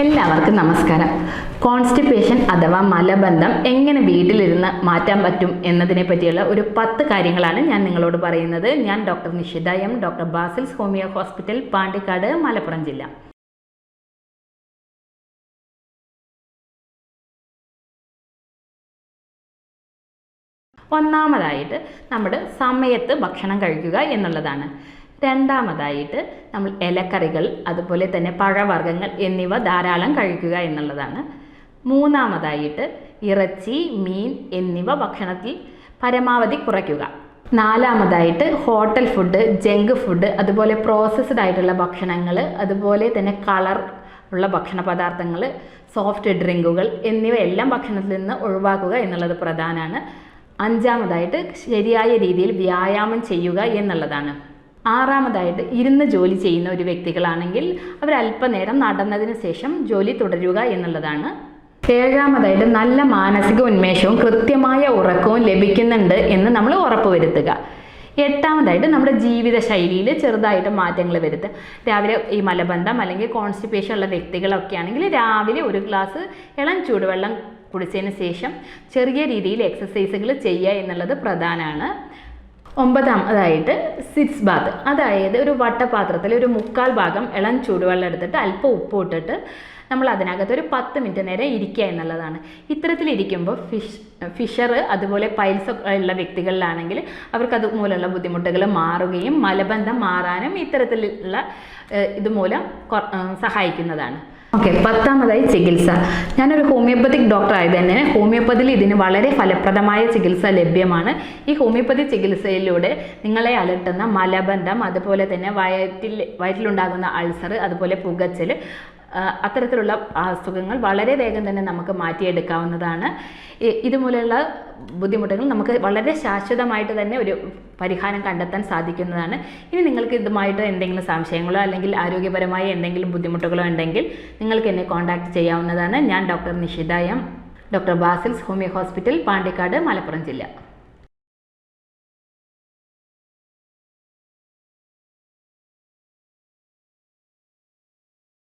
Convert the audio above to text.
എല്ലാവർക്കും നമസ്കാരം. കോൺസ്റ്റിപ്പേഷൻ അഥവാ മലബന്ധം എങ്ങനെ വീട്ടിലിരുന്ന് മാറ്റാൻ പറ്റും എന്നതിനെ പറ്റിയുള്ള ഒരു പത്ത് കാര്യങ്ങളാണ് ഞാൻ നിങ്ങളോട് പറയുന്നത്. ഞാൻ doctor Nishitha M doctor basils homeo hospital Pandikkad Malappuram ജില്ല. ഒന്നാമതായിട്ട് നമ്മുടെ സമയത്ത് ഭക്ഷണം കഴിക്കുക എന്നുള്ളതാണ്. രണ്ടാമതായിട്ട് നമ്മൾ ഇലക്കറികൾ അതുപോലെ തന്നെ പഴവർഗങ്ങൾ എന്നിവ ധാരാളം കഴിക്കുക എന്നുള്ളതാണ്. മൂന്നാമതായിട്ട് ഇറച്ചി മീൻ എന്നിവ ഭക്ഷണത്തിൽ പരമാവധി കുറയ്ക്കുക. നാലാമതായിട്ട് ഹോട്ടൽ ഫുഡ് ജങ്ക് ഫുഡ് അതുപോലെ പ്രോസസ്ഡ് ആയിട്ടുള്ള ഭക്ഷണങ്ങൾ അതുപോലെ തന്നെ കളർ ഉള്ള ഭക്ഷണ പദാർത്ഥങ്ങൾ സോഫ്റ്റ് ഡ്രിങ്കുകൾ എന്നിവയെല്ലാം ഭക്ഷണത്തിൽ നിന്ന് ഒഴിവാക്കുക എന്നുള്ളത് പ്രധാനമാണ്. അഞ്ചാമതായിട്ട് ശരിയായ രീതിയിൽ വ്യായാമം ചെയ്യുക എന്നുള്ളതാണ്. ആറാമതായിട്ട് ഇരുന്ന് ജോലി ചെയ്യുന്ന ഒരു വ്യക്തികളാണെങ്കിൽ അവർ അല്പനേരം നടന്നതിന് ശേഷം ജോലി തുടരുക എന്നുള്ളതാണ്. ഏഴാമതായിട്ട് നല്ല മാനസിക ഉന്മേഷവും കൃത്യമായ ഉറക്കവും ലഭിക്കുന്നുണ്ട് എന്ന് നമ്മൾ ഉറപ്പുവരുത്തുക എട്ടാമതായിട്ട് നമ്മുടെ ജീവിത ശൈലിയിൽ ചെറുതായിട്ട് മാറ്റങ്ങൾ വരുത്തുക. രാവിലെ ഈ മലബന്ധം അല്ലെങ്കിൽ കോൺസ്റ്റിപ്പേഷൻ ഉള്ള വ്യക്തികളൊക്കെ ആണെങ്കിൽ രാവിലെ ഒരു ഗ്ലാസ് ഇളം ചൂടുവെള്ളം കുടിച്ചതിന് ശേഷം ചെറിയ രീതിയിൽ എക്സസൈസുകൾ ചെയ്യുക എന്നുള്ളത് പ്രധാനമാണ്. ഒമ്പതാമതായിട്ട് സിറ്റ്സ് ബാത്ത് അതായത് ഒരു വട്ടപാത്രത്തിൽ ഒരു മുക്കാൽ ഭാഗം ഇളം ചൂടുവെള്ളം എടുത്തിട്ട് അല്പം ഉപ്പ് ഇട്ടിട്ട് നമ്മൾ അതിനകത്ത് ഒരു പത്ത് മിനിറ്റ് നേരം ഇരിക്കുക എന്നുള്ളതാണ്. ഇത്തരത്തിലിരിക്കുമ്പോൾ ഫിഷ് ഫിഷർ അതുപോലെ പൈൽസ് ഉള്ള വ്യക്തികളിലാണെങ്കിൽ അവർക്ക് അതുമൂലമുള്ള ബുദ്ധിമുട്ടുകൾ മാറുകയും മലബന്ധം മാറാനും ഇത്തരത്തിലുള്ള ഇതുമൂലം സഹായിക്കുന്നതാണ്. ഓക്കെ പത്താമതായി ചികിത്സ. ഞാനൊരു ഹോമിയോപ്പതിക് ഡോക്ടർ ആയത് തന്നെ ഹോമിയോപ്പതിയിൽ ഇതിന് വളരെ ഫലപ്രദമായ ചികിത്സ ലഭ്യമാണ്. ഈ ഹോമിയോപ്പതി ചികിത്സയിലൂടെ നിങ്ങളെ അലട്ടുന്ന മലബന്ധം അതുപോലെ തന്നെ വയറ്റിൽ വയറ്റിലുണ്ടാകുന്ന അൾസർ അതുപോലെ പുകച്ചൽ അത്തരത്തിലുള്ള അസുഖങ്ങൾ വളരെ വേഗം തന്നെ നമുക്ക് മാറ്റിയെടുക്കാവുന്നതാണ്. ഇതുമൂലമുള്ള ബുദ്ധിമുട്ടുകൾ നമുക്ക് വളരെ ശാശ്വതമായിട്ട് തന്നെ ഒരു പരിഹാരം കണ്ടെത്താൻ സാധിക്കുന്നതാണ്. ഇനി നിങ്ങൾക്ക് ഇതുമായിട്ട് എന്തെങ്കിലും സംശയങ്ങളോ അല്ലെങ്കിൽ ആരോഗ്യപരമായ എന്തെങ്കിലും ബുദ്ധിമുട്ടുകളോ ഉണ്ടെങ്കിൽ നിങ്ങൾക്ക് എന്നെ കോൺടാക്റ്റ് ചെയ്യാവുന്നതാണ്. ഞാൻ doctor Nishitha M. Doctor basils homeo hospital Pandikkad Malappuram ജില്ല.